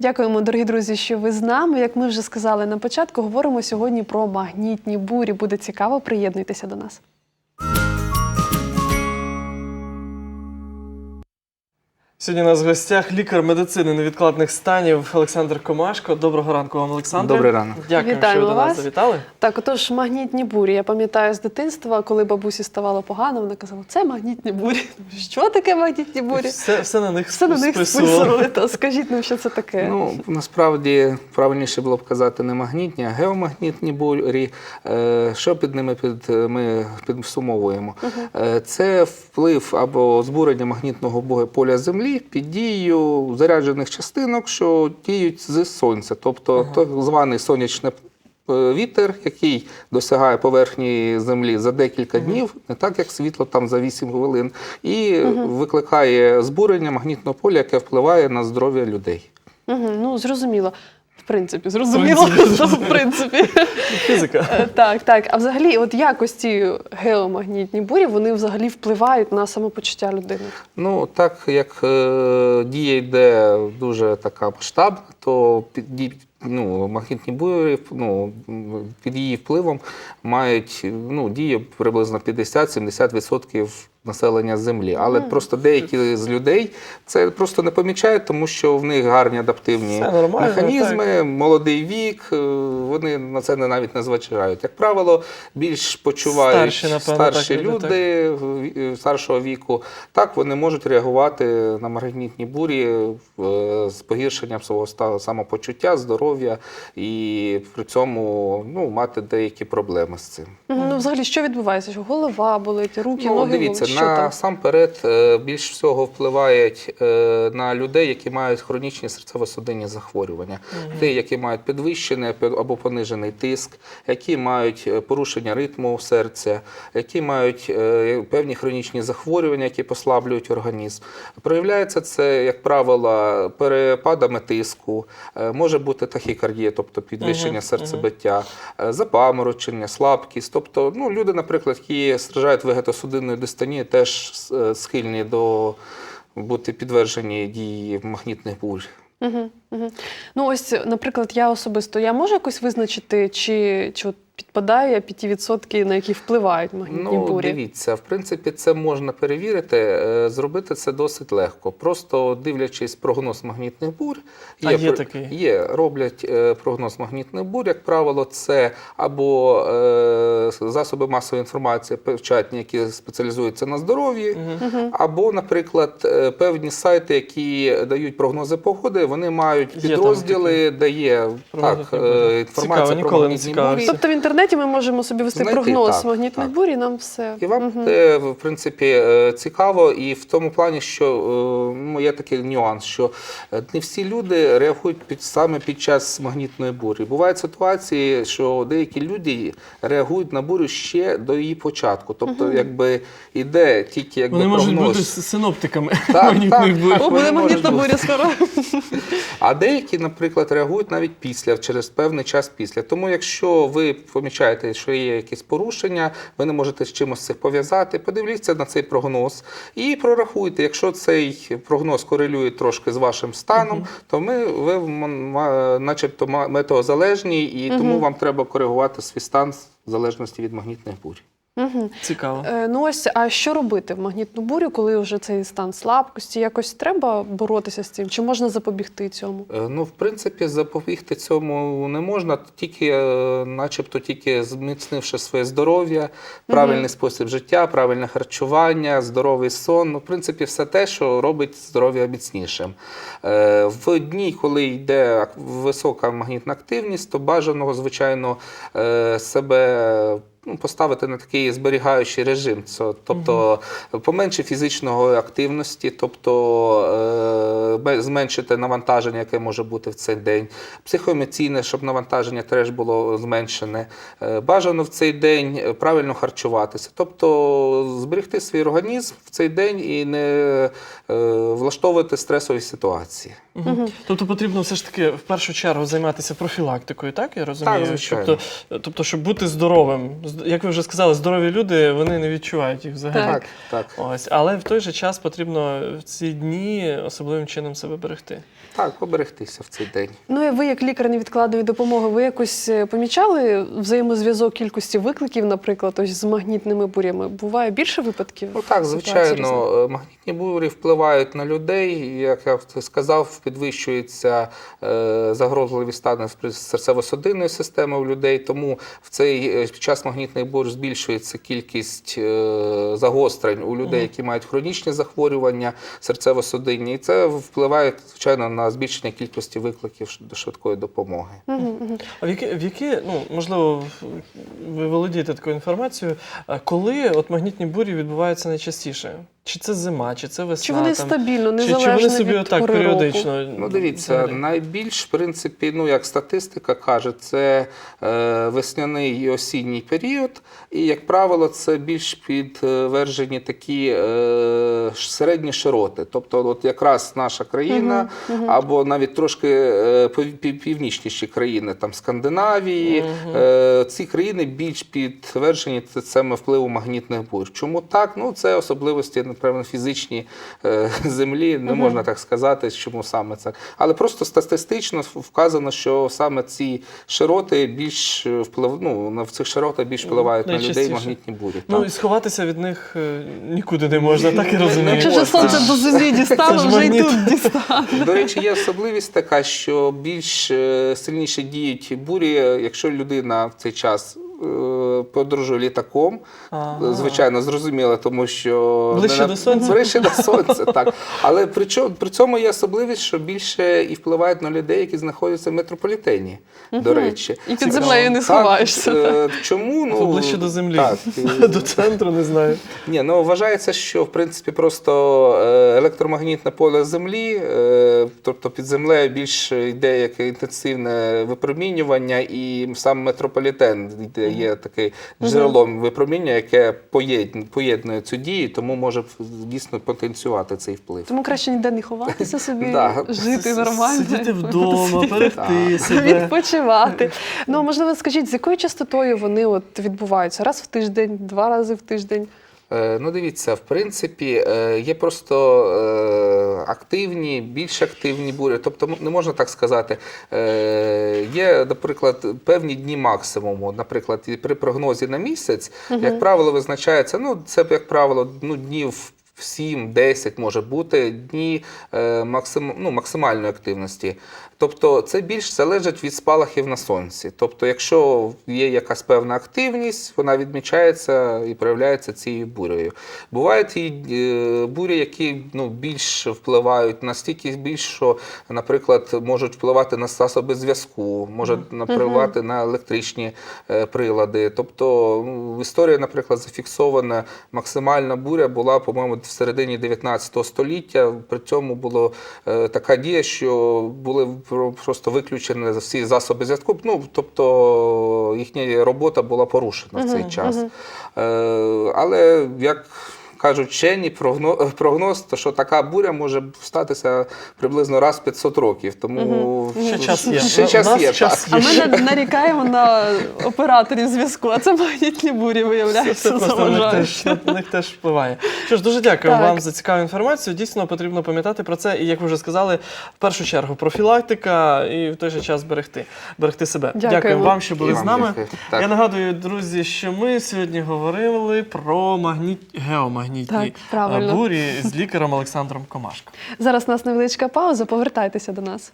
Дякуємо, дорогі друзі, що ви з нами. Як ми вже сказали на початку, говоримо сьогодні про магнітні бурі. Буде цікаво, приєднуйтеся до нас. Сьогодні у нас в гостях лікар медицини невідкладних станів Олександр Комашко. Доброго ранку вам, Олександр. Добрий ранок. Дякую, Вітаємо що ви до нас вас. завітали. Так, отож, магнітні бурі. Я пам'ятаю з дитинства, коли бабусі ставало погано, вона казала, це магнітні бурі. Що таке магнітні бурі? Все, все на них Все на них списували. Та скажіть нам, що це таке. Ну, насправді правильніше було б казати не магнітні, а геомагнітні бурі. Е, Що під ними під, ми підсумовуємо? Е, Це вплив або збурення магнітного поля Землі під дією заряджених частинок, що діють з сонця, тобто так званий сонячний е, вітер, який досягає поверхні землі за декілька днів, не так як світло там за 8 хвилин, і викликає збурення магнітного поля, яке впливає на здоров'я людей. Угу, ну, зрозуміло. В принципі, зрозуміло, що в принципі. Фізика. Е, Так, так. А взагалі, от якості геомагнітні бурі, вони взагалі впливають на самопочуття людини. Ну, так як е, дія йде дуже така масштабна, то ну, магнітні бурі ну, під її впливом мають ну, дію приблизно 50-70% населення Землі. Але просто деякі з людей це просто не помічають, тому що в них гарні адаптивні механізми, молодий вік, е, вони на це навіть не зважають. Як правило, більш почувають Старші, напевно, старші так, люди, люди в- старшого віку. Так вони можуть реагувати на магнітні бурі е, з погіршенням свого самопочуття, здоров'я і при цьому ну, мати деякі проблеми з цим. Ну, взагалі, що відбувається? Що голова болить, руки, Ну, ноги дивіться, болить? Там? насамперед е, більш всього впливають е, на людей, які мають хронічні серцево-судинні захворювання, ті, які мають підвищений або понижений тиск, які мають е, порушення ритму серця, які мають певні хронічні захворювання, які послаблюють організм. Проявляється це, як правило, перепадами тиску, може бути тахікардія, тобто підвищення Мгм, серцебиття, запаморочення, слабкість. Тобто, ну, люди, наприклад, які страждають вегетосудинною дистонією, теж е, схильні до бути підтверджені дії магнітних бурь. Угу, угу. Ну, ось, наприклад, я особисто я можу якось визначити, чи, чи от підпадає я під ті відсотки, на які впливають магнітні Ну, бурі? дивіться, в принципі, це можна перевірити. Е, Зробити це досить легко. Просто дивлячись прогноз магнітних бурь, А є такий? Є, роблять е, прогноз магнітних бурь. Як правило, це або е, засоби масової інформації певчатні, які спеціалізуються на здоров'ї, Мгм. або, наприклад, е, певні сайти, які дають прогнози погоди, вони мають Є підрозділи, де є так, інформація Цікаво, про ніколи не магнітні бурі. Тобто в інтернеті ми можемо собі вести Знайти, прогноз так, магнітних так. бурь, і нам все. І вам Мгм. це, в принципі, е, цікаво, і в тому плані, що е, ну, є такий нюанс, що е, не всі люди реагують під саме під час магнітної бурі. Бувають ситуації, що деякі люди реагують на бурю ще до її початку. Тобто, якби іде тільки якби Вони можуть прогноз. бути синоптиками Так, бурь. так. О, буде магнітна буря скоро. А деякі, наприклад, реагують навіть після, через певний час після. Тому, якщо ви помічаєте, що є якісь порушення, ви не можете з чимось це пов'язати, подивіться на цей прогноз і прорахуйте. Якщо цей прогноз корелює трошки з вашим станом, то ми ви начебто метеозалежні, і тому вам треба коригувати свій стан в залежності від магнітних бурь. Мгм. Цікаво. Е, Ну ось, а що робити в магнітну бурю, коли вже цей стан слабкості? Якось треба боротися з цим? Чи можна запобігти цьому? Е, Ну, в принципі, запобігти цьому не можна, тільки, е, начебто, тільки зміцнивши своє здоров'я, правильний спосіб життя, правильне харчування, здоровий сон. Ну, в принципі, все те, що робить здоров'я міцнішим. Е, В дні, коли йде висока магнітна активність, то бажано, звичайно, е, себе. Ну, поставити на такий зберігаючий режим, Це, тобто поменше фізичної активності, тобто е, зменшити навантаження, яке може бути в цей день, психоемоційне, щоб навантаження теж було зменшене. Е, Бажано в цей день е, правильно харчуватися, тобто зберегти свій організм в цей день і не е, влаштовувати стресові ситуації. Мгм. Тобто потрібно все ж таки в першу чергу займатися профілактикою, так? Я розумію. Так, звичайно. Тобто, тобто, щоб бути здоровим. З- Як ви вже сказали, здорові люди вони не відчувають їх взагалі. Так, так. Ось, але в той же час потрібно в ці дні особливим чином себе берегти. Так, поберегтися в цей день. Ну і ви, як лікар невідкладної допомоги, ви якось е, помічали взаємозв'язок кількості викликів, наприклад, ось з магнітними бурями? Буває більше випадків? Ну так, звичайно, магнітні бурі впливають на людей. Як я сказав, підвищується е, загрозливі стани серцево-судинної системи у людей. Тому в цей е, час магнітних бурь збільшується кількість е, загострень у людей, які мають хронічні захворювання серцево-судинні. І це впливає, звичайно, на збільшення кількості викликів до швидкої допомоги. А в які, в які, ну можливо, ви володієте такою інформацією, а коли от магнітні бурі відбуваються найчастіше? Чи це зима, чи це весна? Чи вони там? стабільно, чи, незалежно чи вони собі від отак пори року? періодично? Ну, дивіться, взагалі? найбільш, в принципі, ну як статистика каже, це е, весняний і осінній період. І, як правило, це більш підтверджені такі е, середні широти. Тобто, от якраз наша країна, або навіть трошки е, пів- північніші країни, там Скандинавії, е, ці країни більш підтверджені це саме впливу магнітних бурь. Чому так? Ну, це особливості, напевно, фізичні е, землі, не можна так сказати, чому саме це. Але просто статистично вказано, що саме ці широти більш вплив, ну, на- в цих широтах більш впливають на людей магнітні бурі. Ну і сховатися від них е, нікуди не можна, так і не розумію. Якщо вже сонце до землі дістало, вже й тут дістало. До речі, є особливість така, що більш е, сильніше діють бурі, якщо людина в цей час е, подорожує літаком. Ага. Звичайно, зрозуміло, тому що Ближче не до сонця? Ближче до сонця, так. Але при, при цьому є особливість, що більше і впливають на людей, які знаходяться в метрополітені. До речі, І під землею не Так, сховаєшся. е, Чому? Ну, Ближче до землі. Так, До центру не знаю. ні, ну вважається, що в принципі просто е, електромагнітне поле Землі, тобто під землею більш йде як інтенсивне випромінювання, і сам метрополітен йде, є таке джерело випроміння, яке поєднує, поєднує цю дію, тому може дійсно потенціювати цей вплив. Тому краще ніде не ховатися собі, жити нормально. Сидіти вдома, берегти себе. Відпочивати. Ну, можливо, скажіть, з якою частотою вони от відбуваються? Раз в тиждень, два рази в тиждень? Е, Ну, дивіться, в принципі, е, є просто е, активні, більш активні бурі. Тобто, не можна так сказати. Є, наприклад, певні дні максимуму. Наприклад, при прогнозі на місяць, як правило, визначається, ну, це, як правило, ну, днів. 7-10 може бути дні е, максим, ну, максимальної активності. Тобто це більш залежить від спалахів на сонці. Тобто, якщо є якась певна активність, вона відмічається і проявляється цією бурею. Бувають і е, бурі, які ну, більш впливають настільки більш, що, наприклад, можуть впливати на засоби зв'язку, можуть впливати на електричні е, прилади. Тобто ну, в історії, наприклад, зафіксована максимальна буря була, по-моєму, в середині 19 століття. При цьому була е, така дія, що були просто виключені всі засоби зв'язку. Ну, тобто їхня робота була порушена в цей час. Е, але як кажуть вчені, прогноз, прогноз, то що така буря може статися приблизно раз в 500 років. Тому Ще час є. Ще час є, час так. А ми на- нарікаємо на операторів зв'язку, а це магнітні бурі, Це просто на них, теж, на них теж впливає. Що ж, дуже дякую Так. вам за цікаву інформацію. Дійсно потрібно пам'ятати про це. І як ви вже сказали, в першу чергу профілактика і в той же час берегти, берегти себе. Дякуємо. Дякую вам, що були з нами. Я нагадую, друзі, що ми сьогодні говорили про магніт... геомагнітні Так, бурі з лікарем Олександром Комашко. Зараз у нас невеличка пауза, повертайтеся до нас.